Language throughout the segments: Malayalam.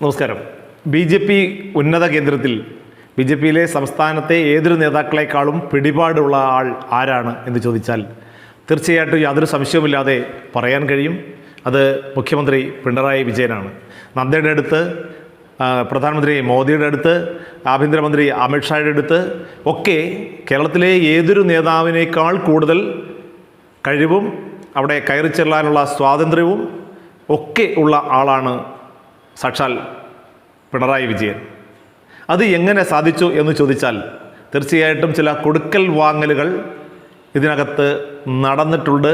നമസ്കാരം. ബി ജെ പി ഉന്നത കേന്ദ്രത്തിൽ ബി ജെ പിയിലെ സംസ്ഥാനത്തെ ഏതൊരു നേതാക്കളെക്കാളും പിടിപാടുള്ള ആൾ ആരാണ് എന്ന് ചോദിച്ചാൽ തീർച്ചയായിട്ടും യാതൊരു സംശയവുമില്ലാതെ പറയാൻ കഴിയും. അത് മുഖ്യമന്ത്രി പിണറായി വിജയനാണ്. നദ്ദയുടെ അടുത്ത് പ്രധാനമന്ത്രി മോദിയുടെ അടുത്ത് ആഭ്യന്തരമന്ത്രി അമിത്ഷായുടെ അടുത്ത് ഒക്കെ കേരളത്തിലെ ഏതൊരു നേതാവിനേക്കാൾ കൂടുതൽ കഴിവും അവിടെ കയറി ചെല്ലാനുള്ള സ്വാതന്ത്ര്യവും ഒക്കെ ഉള്ള ആളാണ് സാക്ഷാൽ പിണറായി വിജയൻ. അത് എങ്ങനെ സാധിച്ചു എന്ന് ചോദിച്ചാൽ തീർച്ചയായിട്ടും ചില കൊടുക്കൽ വാങ്ങലുകൾ ഇതിനകത്ത് നടന്നിട്ടുണ്ട്.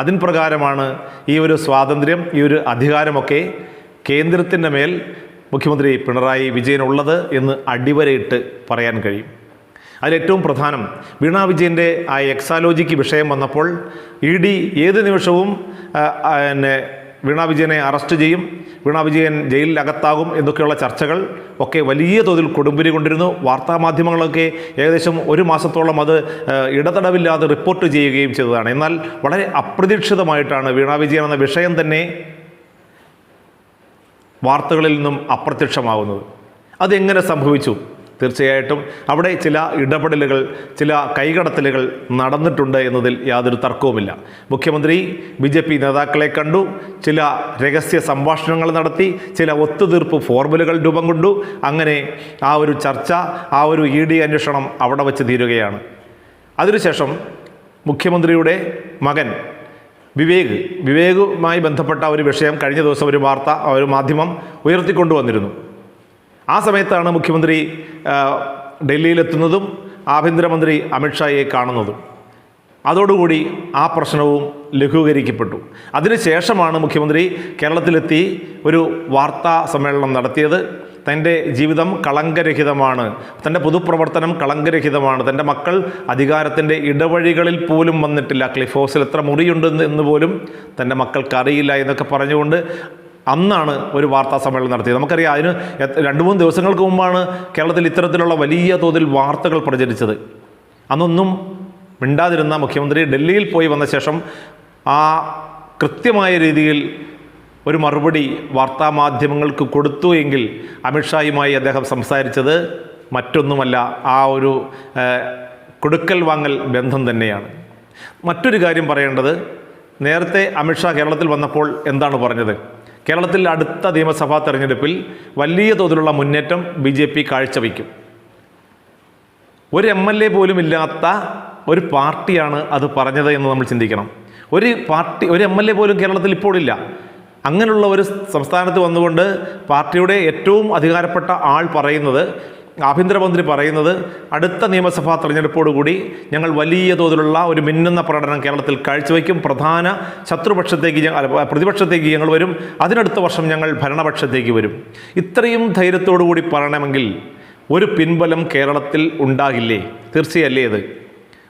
അതിൻ പ്രകാരമാണ് ഈ ഒരു സ്വാതന്ത്ര്യം ഈ ഒരു അധികാരമൊക്കെ കേന്ദ്രത്തിന്റെ മേൽ മുഖ്യമന്ത്രി പിണറായി വിജയൻ വിജയനുള്ളത് എന്ന് അടിവരയിട്ട് പറയാൻ കഴിയും. അതിലേറ്റവും പ്രധാനം വീണ വിജയന്റെ ആ എക്സാലോജിക്ക് വിഷയം വന്നപ്പോൾ ഇ ഡി ഏത് നിമിഷവും പിന്നെ വീണ വിജയനെ അറസ്റ്റ് ചെയ്യും. വീണ വിജയൻ ജയിലിൽ അകത്താകും എന്നൊക്കെയുള്ള ചർച്ചകൾ ഒക്കെ വലിയ തോതിൽ കൊടുമ്പിരി കൊണ്ടിരുന്നു. വാർത്താമാധ്യമങ്ങളൊക്കെ ഏകദേശം ഒരു മാസത്തോളം അത് ഇടതടവില്ലാതെ റിപ്പോർട്ട് ചെയ്യുകയും ചെയ്തതാണ്. എന്നാൽ വളരെ അപ്രതീക്ഷിതമായിട്ടാണ് വീണ വിജയൻ എന്ന വിഷയം തന്നെ വാർത്തകളിൽ നിന്നും അപ്രത്യക്ഷമാകുന്നത്. അതെങ്ങനെ സംഭവിച്ചു? തീർച്ചയായിട്ടും അവിടെ ചില ഇടപെടലുകൾ ചില കൈകടത്തലുകൾ നടന്നിട്ടുണ്ട് എന്നതിൽ യാതൊരു തർക്കവുമില്ല. മുഖ്യമന്ത്രി ബി ജെ പി നേതാക്കളെ കണ്ടു ചില രഹസ്യ സംഭാഷണങ്ങൾ നടത്തി ചില ഒത്തുതീർപ്പ് ഫോർമുലകൾ രൂപം കൊണ്ടു. അങ്ങനെ ആ ഒരു ചർച്ച ആ ഒരു ഇ ഡി അന്വേഷണം അവിടെ വച്ച് തീരുകയാണ്. അതിനുശേഷം മുഖ്യമന്ത്രിയുടെ മകൻ വിവേക് വിവേകുമായി ബന്ധപ്പെട്ട ഒരു വിഷയം കഴിഞ്ഞ ദിവസം ഒരു വാർത്ത ഒരു മാധ്യമം ഉയർത്തിക്കൊണ്ടുവന്നിരുന്നു. ആ സമയത്താണ് മുഖ്യമന്ത്രി ഡൽഹിയിലെത്തുന്നതും ആഭ്യന്തരമന്ത്രി അമിത്ഷായെ കാണുന്നതും. അതോടുകൂടി ആ പ്രശ്നവും ലഘൂകരിക്കപ്പെട്ടു. അതിനുശേഷമാണ് മുഖ്യമന്ത്രി കേരളത്തിലെത്തി ഒരു വാർത്താ സമ്മേളനം നടത്തിയത്. തന്റെ ജീവിതം കളങ്കരഹിതമാണ്. തന്റെ പൊതുപ്രവർത്തനം കളങ്കരഹിതമാണ്. തന്റെ മക്കൾ അധികാരത്തിന്റെ ഇടവഴികളിൽ പോലും വന്നിട്ടില്ല. ക്ലിഫ് ഹൗസിൽ എത്ര മുറിയുണ്ടെന്ന് എന്ന് പോലും തന്റെ മക്കൾക്കറിയില്ല എന്നൊക്കെ പറഞ്ഞുകൊണ്ട് അന്നാണ് ഒരു വാർത്താ സമ്മേളനം നടത്തിയത്. നമുക്കറിയാം അതിന് രണ്ട് മൂന്ന് ദിവസങ്ങൾക്ക് മുമ്പാണ് കേരളത്തിൽ ഇത്തരത്തിലുള്ള വലിയ തോതിൽ വാർത്തകൾ പ്രചരിച്ചത്. അന്നൊന്നും മിണ്ടാതിരുന്ന മുഖ്യമന്ത്രി ഡൽഹിയിൽ പോയി വന്ന ശേഷം ആ കൃത്യമായ രീതിയിൽ ഒരു മറുപടി വാർത്താമാധ്യമങ്ങൾക്ക് കൊടുത്തു എങ്കിൽ അമിത്ഷായുമായി അദ്ദേഹം സംസാരിച്ചത് മറ്റൊന്നുമല്ല ആ ഒരു കൊടുക്കൽ വാങ്ങൽ ബന്ധം തന്നെയാണ്. മറ്റൊരു കാര്യം പറയേണ്ടത് നേരത്തെ അമിത്ഷാ കേരളത്തിൽ വന്നപ്പോൾ എന്താണ് പറഞ്ഞത്? കേരളത്തിൽ അടുത്ത നിയമസഭാ തെരഞ്ഞെടുപ്പിൽ വലിയ തോതിലുള്ള മുന്നേറ്റം ബി ജെ പി കാഴ്ചവെക്കും ഒരു എം എൽ എ പോലും ഇല്ലാത്ത ഒരു പാർട്ടിയാണ് അത് പറഞ്ഞത് എന്ന് നമ്മൾ ചിന്തിക്കണം. ഒരു പാർട്ടി ഒരു എം എൽ എ പോലും കേരളത്തിൽ ഇപ്പോഴില്ല. അങ്ങനെയുള്ള ഒരു സംസ്ഥാനത്ത് വന്നുകൊണ്ട് പാർട്ടിയുടെ ഏറ്റവും അധികാരപ്പെട്ട ആൾ പറയുന്നത് ആഭ്യന്തരമന്ത്രി പറയുന്നത് അടുത്ത നിയമസഭാ തെരഞ്ഞെടുപ്പോടുകൂടി ഞങ്ങൾ വലിയ തോതിലുള്ള ഒരു മിന്നുന്ന പ്രകടനം കേരളത്തിൽ കാഴ്ചവെക്കും. പ്രധാന ശത്രുപക്ഷത്തേക്ക് പ്രതിപക്ഷത്തേക്ക് ഞങ്ങൾ വരും. അതിനടുത്ത വർഷം ഞങ്ങൾ ഭരണപക്ഷത്തേക്ക് വരും. ഇത്രയും ധൈര്യത്തോടു കൂടി പറയണമെങ്കിൽ ഒരു പിൻബലം കേരളത്തിൽ ഉണ്ടാകില്ലേ? തീർച്ചയല്ലേ ഇത്?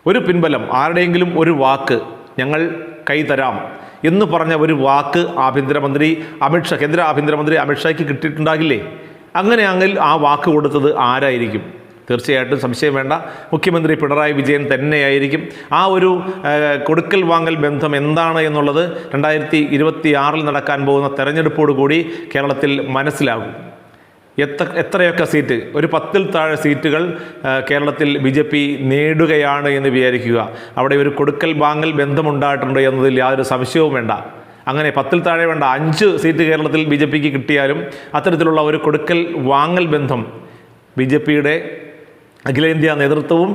ഒരു പിൻബലം ആരുടെയെങ്കിലും ഒരു വാക്ക് ഞങ്ങൾ കൈതരാം എന്ന് പറഞ്ഞ ഒരു വാക്ക് ആഭ്യന്തരമന്ത്രി അമിത്ഷാ കേന്ദ്ര ആഭ്യന്തരമന്ത്രി അമിത്ഷായ്ക്ക് കിട്ടിയിട്ടുണ്ടാകില്ലേ? അങ്ങനെയാണെങ്കിൽ ആ വാക്ക് കൊടുത്തത് ആരായിരിക്കും? തീർച്ചയായിട്ടും സംശയം വേണ്ട. മുഖ്യമന്ത്രി പിണറായി വിജയൻ തന്നെയായിരിക്കും. ആ ഒരു കൊടുക്കൽ വാങ്ങൽ ബന്ധം എന്താണ് എന്നുള്ളത് രണ്ടായിരത്തി ഇരുപത്തി ആറിൽ നടക്കാൻ പോകുന്ന തെരഞ്ഞെടുപ്പോട് കൂടി കേരളത്തിൽ മനസ്സിലാകും. എത്ര എത്രയൊക്കെ സീറ്റ്? ഒരു പത്തിൽ താഴെ സീറ്റുകൾ കേരളത്തിൽ ബി ജെ പി നേടുകയാണ് എന്ന് വിചാരിക്കുക. അവിടെ ഒരു കൊടുക്കൽ വാങ്ങൽ ബന്ധമുണ്ടായിട്ടുണ്ട് എന്നതിൽ യാതൊരു സംശയവും വേണ്ട. അങ്ങനെ പത്തിൽ താഴെ വേണ്ട അഞ്ച് സീറ്റ് കേരളത്തിൽ ബി ജെ പിക്ക് കിട്ടിയാലും അത്തരത്തിലുള്ള ഒരു കൊടുക്കൽ വാങ്ങൽ ബന്ധം ബി ജെ പിയുടെ അഖിലേന്ത്യാ നേതൃത്വവും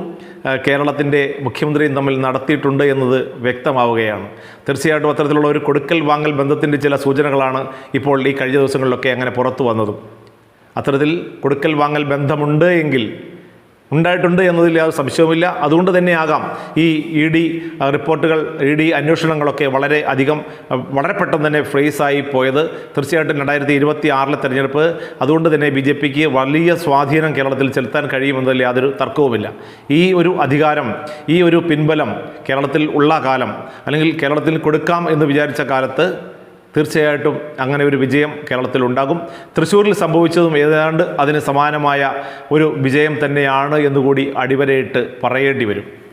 കേരളത്തിന്റെ മുഖ്യമന്ത്രിയും തമ്മിൽ നടത്തിയിട്ടുണ്ട് എന്നത് വ്യക്തമാവുകയാണ്. തീർച്ചയായിട്ടും അത്തരത്തിലുള്ള ഒരു കൊടുക്കൽ വാങ്ങൽ ബന്ധത്തിന്റെ ചില സൂചനകളാണ് ഇപ്പോൾ ഈ കഴിഞ്ഞ ദിവസങ്ങളിലൊക്കെ അങ്ങനെ പുറത്തു വന്നതും. അത്തരത്തിൽ കൊടുക്കൽ വാങ്ങൽ ബന്ധമുണ്ട് എങ്കിൽ ഉണ്ടായിട്ടുണ്ട് എന്നതിൽ യാതൊരു സംശയവുമില്ല. അതുകൊണ്ട് തന്നെയാകാം ഈ ഇ ഡി റിപ്പോർട്ടുകൾ ഇ ഡി അന്വേഷണങ്ങളൊക്കെ വളരെ അധികം വളരെ പെട്ടെന്ന് തന്നെ ഫ്രീസായി പോയത്. തീർച്ചയായിട്ടും രണ്ടായിരത്തി ഇരുപത്തി ആറിലെ തെരഞ്ഞെടുപ്പ്. അതുകൊണ്ട് തന്നെ ബി ജെ പിക്ക് വലിയ സ്വാധീനം കേരളത്തിൽ ചെലുത്താൻ കഴിയുമെന്നതിൽ യാതൊരു തർക്കവുമില്ല. ഈ ഒരു അധികാരം ഈ ഒരു പിൻബലം കേരളത്തിൽ ഉള്ള കാലം അല്ലെങ്കിൽ കേരളത്തിൽ കൊടുക്കാം എന്ന് വിചാരിച്ച കാലത്ത് തീർച്ചയായിട്ടും അങ്ങനെ ഒരു വിജയം കേരളത്തിൽ ഉണ്ടാകും. തൃശ്ശൂരിൽ സംഭവിച്ചതും ഏതാണ്ട് അതിന് സമാനമായ ഒരു വിജയം തന്നെയാണ് എന്നുകൂടി അടിവരയിട്ട് പറയേണ്ടി വരും.